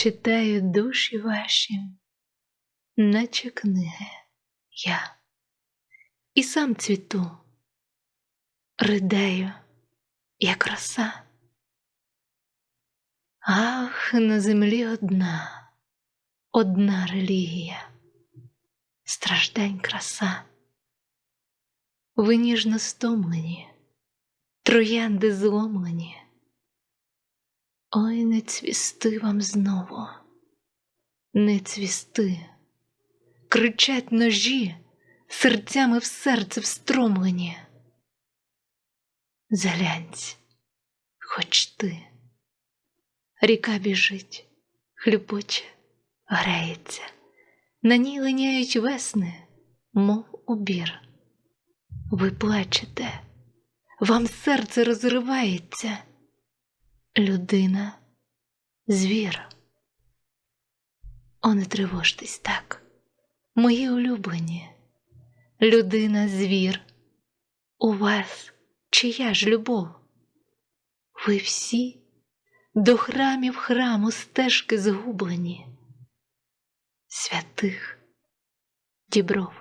читаю душі ваші, наче книги я, і сам цвіту, ридею, як роса. Ах, на землі одна, одна релігія, страждань краса. Ви ніжно стомлені, троянди зломлені. Ой, не цвісти вам знову, не цвісти, кричать ножі, серцями в серце встромлені. Заглянься, хоч ти, ріка біжить, хлюпоче, греється, на ній линяють весни, мов убір. Ви плачете, вам серце розривається. Людина, звір. О, не тривожтесь так, мої улюблені. Людина, звір. У вас чия ж любов? Ви всі до храмів храму стежки згублені, святих дібров.